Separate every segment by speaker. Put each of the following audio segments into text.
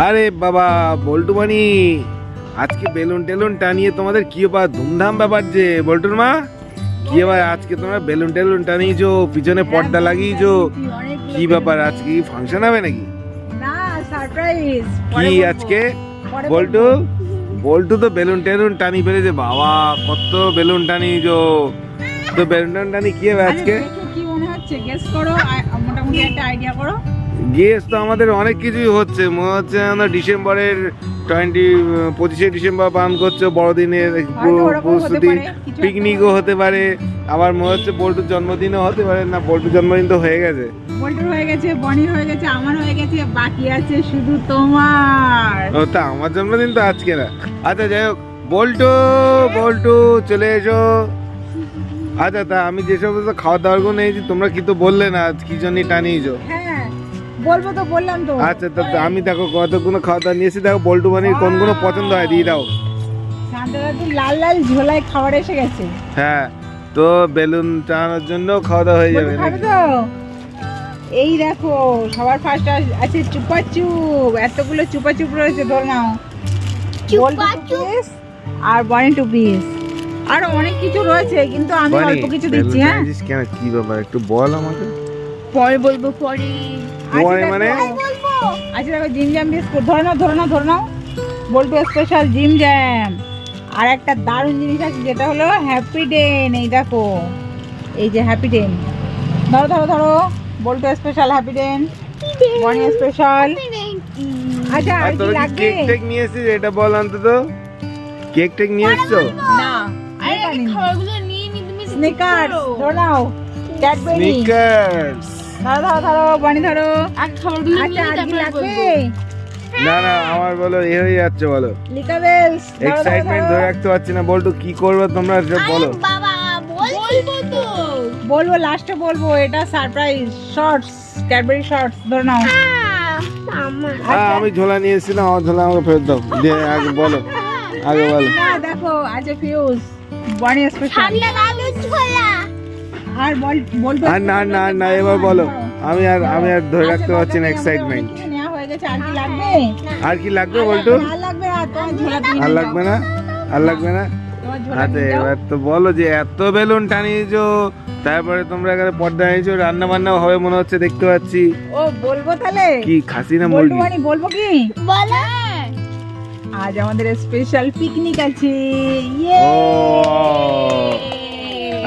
Speaker 1: আরে বাবা বল্টু মানি আজকে বেলুন টেলুন টানিয়ে তোমাদের কি ব্যাপার ধুমধাম ব্যাপার যে বল্টুর মা? কি ব্যাপার আজকে তোমরা বেলুন টেলুন টানিয়েছো পিছনে পর্দা লাগিয়েছো? কি ব্যাপার আজকে ফাংশন হবে নাকি? কি আজকে? বল্টু? বল্টু তো বেলুন টেলুন টানি ফেলেছে বাবা কত বেলুন টানিয়েছো। তো বেলুন টানি কি হবে আজকে?
Speaker 2: কি মনে হচ্ছে? গেস করো মোটামুটি একটা আইডিয়া করো।
Speaker 1: গেস তো আমাদের অনেক কিছুই হচ্ছে। মনে হচ্ছে আমরা ডিসেম্বরের টোয়েন্টি পঁচিশে ডিসেম্বর পালন করছে বড়দিনের প্রস্তুতি পিকনিকও হতে পারে। আবার মনে হচ্ছে বল্টুর জন্মদিনও হতে পারে। না বল্টুর জন্মদিন তো হয়ে গেছে।
Speaker 2: বল্টুর হয়ে গেছে বনির হয়ে গেছে আমার হয়ে গেছে বাকি আছে শুধু তোমার।
Speaker 1: ও তা আমার জন্মদিন তো আজকে না। আচ্ছা যাই হোক বল্টু বল্টু চলে এসো। আচ্ছা তা আমি যে সমস্ত খাওয়া দাওয়ার নিয়েছি তোমরা কি তো বললে না আজ কি জন্য টানিয়েছো।
Speaker 2: হ্যাঁ বলব তো বললাম তো।
Speaker 1: আচ্ছা তা আমি দেখো কতগুলো খাওয়া দাওয়া নিয়েছি দেখো বল্টু বানির কোনগুলো পছন্দ হয় দিয়ে দাও।
Speaker 2: লাল লাল ঝোলায় খাবার এসে গেছে।
Speaker 1: হ্যাঁ তো বেলুন টানানোর জন্য খাওয়া দাওয়া হয়ে যাবে
Speaker 2: এই দেখো সবার ফার্স্ট আছে চুপাচুপ এতগুলো চুপাচুপ রয়েছে ধরে নাও। বল্টু পিস আর বনি টু পিস আরও অনেক কিছু রয়েছে কিন্তু আমি অল্প কিছু দিচ্ছি হ্যাঁ?
Speaker 1: কি ব্যাপার একটু বল আমাকে।
Speaker 3: পরে বলব পরে।
Speaker 2: আচ্ছা,
Speaker 1: মানে?
Speaker 2: দেখো। আচ্ছা দেখো জিম জ্যাম বিস্কুট ধরে নাও ধরে নাও ধরে নাও। Boltu special gym jam. আর একটা দারুণ জিনিস আছে যেটা হলো হ্যাপি ডেন এই দেখো। এই যে হ্যাপি ডেন ধরো ধরো ধরো। Boltu special happy den Bonny special আচ্ছা
Speaker 1: আর
Speaker 2: কি লাগবে?
Speaker 1: কেক টেক নিয়ে এসেছিস? এটা বল অন্তত। কেক টেক নিয়ে এসছো?
Speaker 2: না
Speaker 3: আরে খাবারগুলো নিয়ে নি তুমি
Speaker 2: স্নিকার্স ধরো নাও। ক্যাডবেরি
Speaker 1: স্নিকার্স
Speaker 2: ধরো ধরো ধরো বনি ধরো। আচ্ছা লাগবে
Speaker 1: না না আমার বলো এ হয়ে যাচ্ছে বলো।
Speaker 2: লিকাবেলস
Speaker 1: এক্সাইটমেন্ট ধরে রাখতে পারছি না। বলতো কি করবে তোমরা সব বলো।
Speaker 3: বাবা বলব তো।
Speaker 2: বলব লাস্টে বলব এটা সারপ্রাইজ শর্টস ক্যাডবেরি শর্টস ধরে নাও।
Speaker 1: হ্যাঁ আমি ঝোলা নিয়ে এসেছিলাম আমার ঝোলা আমাকে ফেরত দাও। দিয়ে আগে বলো আগে বলো।
Speaker 2: দেখো আছে ফিউজ বনি স্পেশাল
Speaker 3: ছোলা
Speaker 2: আর বল বলতো
Speaker 1: আর না না না এবার বলো। আমি আর আমি আর ধরে রাখতে পারছি না এক্সাইটমেন্ট
Speaker 2: আর কি লাগবে?
Speaker 1: আর কি লাগবে বলতো
Speaker 2: আর লাগবে না
Speaker 1: আর লাগবে না? আর লাগবে না?
Speaker 2: তোমার ঝোলা
Speaker 1: আচ্ছা এবার তো বলো যে এত বেলুন টানিয়েছো তারপরে তোমরা এখানে পর্দা আনিয়েছো রান্না বান্না হবে মনে হচ্ছে দেখতে পাচ্ছি।
Speaker 2: ও বলব তাহলে?
Speaker 1: কি খাসি না
Speaker 2: বলব
Speaker 1: মুরগি
Speaker 2: বলব কি?
Speaker 3: বলো।
Speaker 2: আজ আমাদের স্পেশাল পিকনিক আছে। ইয়ে
Speaker 1: ও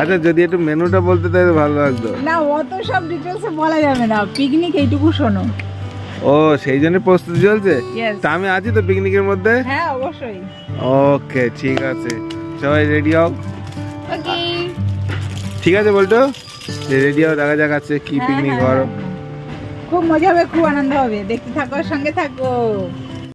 Speaker 1: আচ্ছা যদি একটু মেনুটা বলতে তাহলে ভালো লাগতো।
Speaker 2: না অত সব ডিটেলসে বলা যাবে না। পিকনিক এইটুকু শোনো।
Speaker 1: ও সেই জন্য প্রস্তুতি চলছে? তা আমি আছি তো পিকনিকের মধ্যে?
Speaker 2: হ্যাঁ অবশ্যই।
Speaker 1: ওকে ঠিক আছে। সবাই রেডি হও।
Speaker 3: ওকে
Speaker 1: ঠিক আছে বলতো রেডি হও দেখা যাক আছে কি পিকনিক
Speaker 2: হ্যাঁ,
Speaker 1: করো।
Speaker 2: খুব মজা হবে খুব আনন্দ হবে। দেখতে থাকো সঙ্গে থাকো।